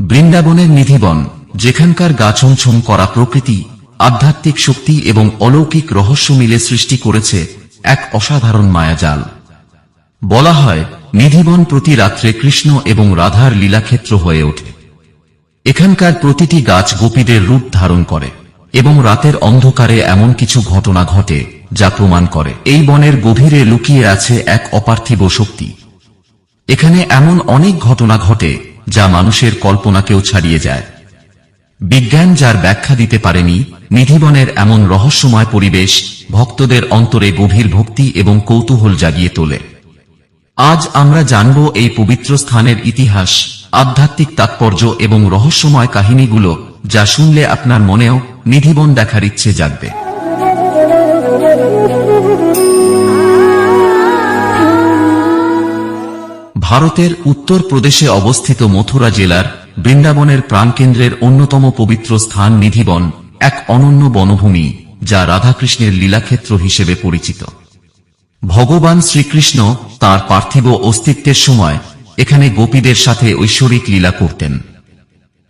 বৃন্দাবনের নিধিবন, যেখানকার গাছমছম করা প্রকৃতি, আধ্যাত্মিক শক্তি এবং অলৌকিক রহস্য মিলে সৃষ্টি করেছে এক অসাধারণ মায়াজাল। বলা হয়, নিধিবন প্রতি রাত্রে কৃষ্ণ এবং রাধার লীলাক্ষেত্র হয়ে ওঠে। এখানকার প্রতিটি গাছ গোপীদের রূপ ধারণ করে এবং রাতের অন্ধকারে এমন কিছু ঘটনা ঘটে যা প্রমাণ করে। এই বনের গভীরে লুকিয়ে আছে এক অপার্থিব শক্তি। এখানে এমন অনেক ঘটনা ঘটে যা মানুষের কল্পনাকেও ছাড়িয়ে যায়। বিজ্ঞান যার ব্যাখ্যা দিতে পারেনি, নিধিবনের এমন রহস্যময় পরিবেশ ভক্তদের অন্তরে গভীর ভক্তি এবং কৌতূহল জাগিয়ে তোলে। আজ আমরা জানব এই পবিত্র স্থানের ইতিহাস, আধ্যাত্মিক তাৎপর্য এবং রহস্যময় কাহিনীগুলো যা শুনলে আপনার মনেও নিধিবন দেখার ইচ্ছে জাগবে। ভারতের উত্তর প্রদেশে অবস্থিত মথুরা জেলার বৃন্দাবনের প্রাণকেন্দ্রের অন্যতম পবিত্র স্থান নিধিবন এক অনন্য বনভূমি, যা রাধাকৃষ্ণের লীলাক্ষেত্র হিসেবে পরিচিত। ভগবান শ্রীকৃষ্ণ তার পার্থিব অস্তিত্বের সময় এখানে গোপীদের সাথে ঐশ্বরিক লীলা করতেন।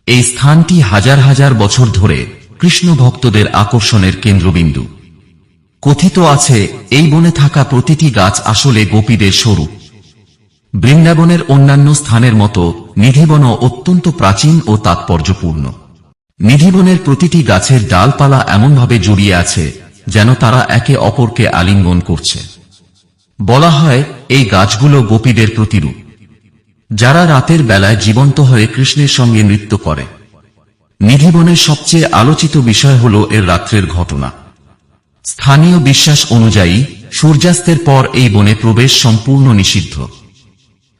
এই স্থানটি হাজার হাজার বছর ধরে কৃষ্ণ ভক্তদের আকর্ষণের কেন্দ্রবিন্দু। কথিত আছে, এই বনে থাকা প্রতিটি গাছ আসলে গোপীদের স্বরূপ। বৃন্দাবনের অন্যান্য স্থানের মতো নিধিবনও অত্যন্ত প্রাচীন ও তাৎপর্যপূর্ণ। নিধিবনের প্রতিটি গাছের ডালপালা এমনভাবে জড়িয়ে আছে যেন তারা একে অপরকে আলিঙ্গন করছে। বলা হয়, এই গাছগুলো গোপীদের প্রতিরূপ। যারা রাতের বেলায় জীবন্ত হয়ে কৃষ্ণের সঙ্গে নৃত্য করে। নিধিবনের সবচেয়ে আলোচিত বিষয় হল এর রাত্রের ঘটনা। স্থানীয় বিশ্বাস অনুযায়ী, সূর্যাস্তের পর এই বনে প্রবেশ সম্পূর্ণ নিষিদ্ধ।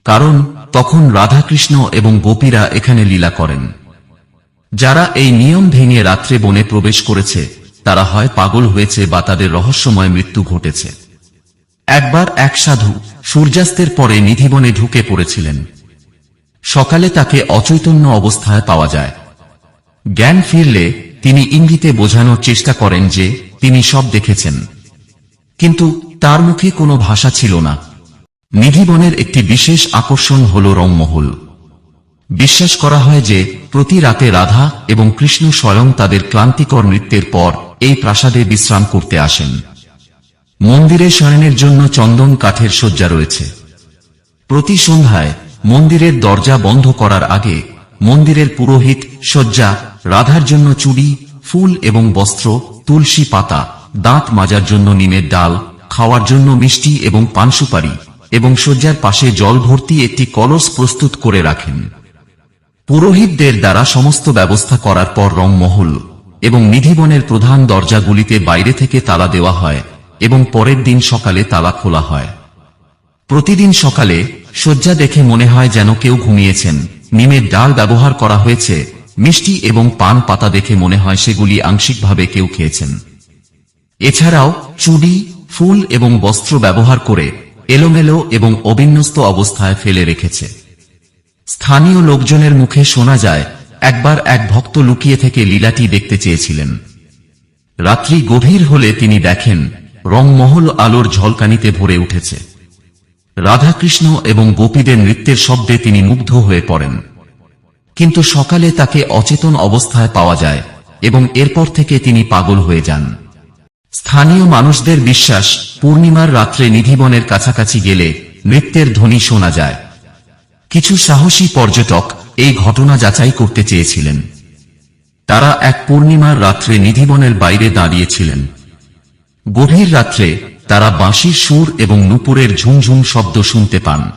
কারণ তখন রাধাকৃষ্ণ এবং গোপীরা এখানে লীলা করেন। যারা এই নিয়ম ভেঙে রাত্রে বনে প্রবেশ করেছে, তারা হয় পাগল হয়েছে বা তাদের রহস্যময় মৃত্যু ঘটেছে। একবার এক সাধু সূর্যাস্তের পরে নিধিবনে ঢুকে পড়েছিলেন। সকালে তাকে অচৈতন্য অবস্থায় পাওয়া যায়। জ্ঞান ফিরলে তিনি ইঙ্গিতে বোঝানোর চেষ্টা করেন যে তিনি সব দেখেছেন। কিন্তু তার মুখে কোনো ভাষা ছিল না। নিধিবনের একটি বিশেষ আকর্ষণ হল রংমহল। বিশ্বাস করা হয় যে, প্রতি রাতে রাধা এবং কৃষ্ণ স্বয়ং তাদের ক্লান্তিকর নৃত্যের পর এই প্রাসাদে বিশ্রাম করতে আসেন। মন্দিরে শয়নের জন্য চন্দন কাঠের শয্যা রয়েছে। প্রতি সন্ধ্যায় মন্দিরের দরজা বন্ধ করার আগে মন্দিরের পুরোহিত, শয্যা, রাধার জন্য চুড়ি, ফুল এবং বস্ত্র, তুলসী পাতা, দাঁত মাজার জন্য নিমের ডাল, খাওয়ার জন্য মিষ্টি এবং পানসুপারি এবং শয্যার পাশে জল ভর্তি একটি কলস প্রস্তুত করে রাখেন। পুরোহিতদের দ্বারা সমস্ত ব্যবস্থা করার পর রংমহল এবং নিধিবনের প্রধান দরজাগুলিতে বাইরে থেকে তালা দেওয়া হয় এবং পরের দিন সকালে তালা খোলা হয়। প্রতিদিন সকালে শয্যা দেখে মনে হয় যেন কেউ ঘুমিয়েছেন। নিমের ডাল ব্যবহার করা হয়েছে, মিষ্টি এবং পান পাতা দেখে মনে হয় সেগুলি আংশিকভাবে কেউ খেয়েছেন। এছাড়াও চুড়ি, ফুল এবং বস্ত্র ব্যবহার করে এলোমেলো এবং অবিন্যস্ত অবস্থায় ফেলে রেখেছে। স্থানীয় লোকজনের মুখে শোনা যায়, একবার এক ভক্ত লুকিয়ে থেকে লীলাটি দেখতে চেয়েছিলেন। রাত্রি গভীর হলে তিনি দেখেন, রংমহল আলোর ঝলকানিতে ভরে উঠেছে। রাধাকৃষ্ণ এবং গোপীদের নৃত্যের শব্দে তিনি মুগ্ধ হয়ে পড়েন। কিন্তু সকালে তাকে অচেতন অবস্থায় পাওয়া যায় এবং এরপর থেকে তিনি পাগল হয়ে যান। স্থানীয় মানুষদের বিশ্বাস, পূর্ণিমার রাত্রে নিধিবনের কাছাকাছি গেলে নৃত্যের ধ্বনি শোনা যায়। কিছু সাহসী পর্যটক এই ঘটনা যাচাই করতে চেয়েছিলেন। তারা এক পূর্ণিমার রাত্রে নিধিবনের বাইরে দাঁড়িয়েছিলেন। গভীর রাত্রে তারা বাঁশির সুর এবং নুপুরের ঝুমঝুম শব্দ শুনতে পান।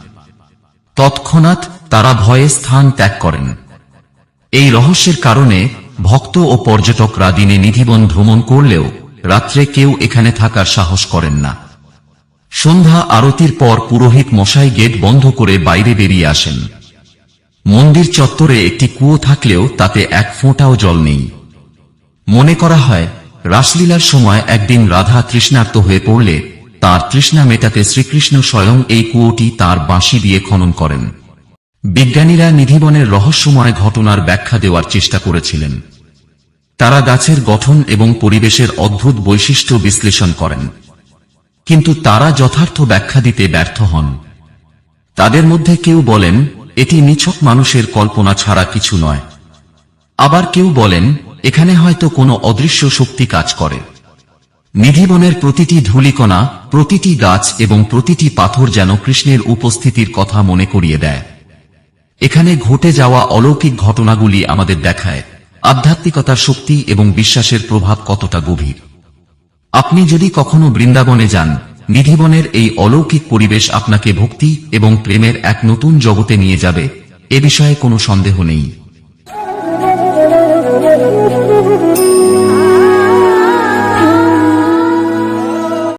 তৎক্ষণাৎ তারা ভয়ে স্থান ত্যাগ করেন। এই রহস্যের কারণে ভক্ত ও পর্যটকরা দিনে নিধিবন ভ্রমণ করলেও রাত্রে কেউ এখানে থাকার সাহস করেন না। সন্ধ্যা আরতির পর পুরোহিত মশাই গেট বন্ধ করে বাইরে বেরিয়ে আসেন। মন্দির চত্বরে একটি কুয়ো থাকলেও তাতে এক ফোঁটাও জল নেই। মনে করা হয়, রাসলীলার সময় একদিন রাধা তৃষ্ণার্ত হয়ে পড়লে তার তৃষ্ণা মেটাতে শ্রীকৃষ্ণ স্বয়ং এই কুয়োটি তার বাঁশি দিয়ে খনন করেন। বিজ্ঞানীরা নিধিবনের রহস্যময় ঘটনার ব্যাখ্যা দেওয়ার চেষ্টা করেছিলেন। তারা গাছের গঠন এবং পরিবেশের অদ্ভুত বৈশিষ্ট্য বিশ্লেষণ করেন। কিন্তু তারা যথার্থ ব্যাখ্যা দিতে ব্যর্থ হন। তাদের মধ্যে কেউ বলেন, এটি নিছক মানুষের কল্পনা ছাড়া কিছু নয়। আবার কেউ বলেন, এখানে হয়তো কোনো অদৃশ্য শক্তি কাজ করে। নিধিবনের প্রতিটি ধূলিকণা, প্রতিটি গাছ এবং প্রতিটি পাথর যেন কৃষ্ণের উপস্থিতির কথা মনে করিয়ে দেয়। এখানে ঘটে যাওয়া অলৌকিক ঘটনাগুলি আমাদের দেখায়। আধ্যাত্মিকতার শক্তি এবং বিশ্বাসের প্রভাব কতটা গভীর? আপনি যদি কখনো বৃন্দাবনে যান, নিধিবনের এই অলৌকিক পরিবেশ আপনাকে ভক্তি এবং প্রেমের এক নতুন জগতে নিয়ে যাবে, এ বিষয়ে কোনো সন্দেহ নেই।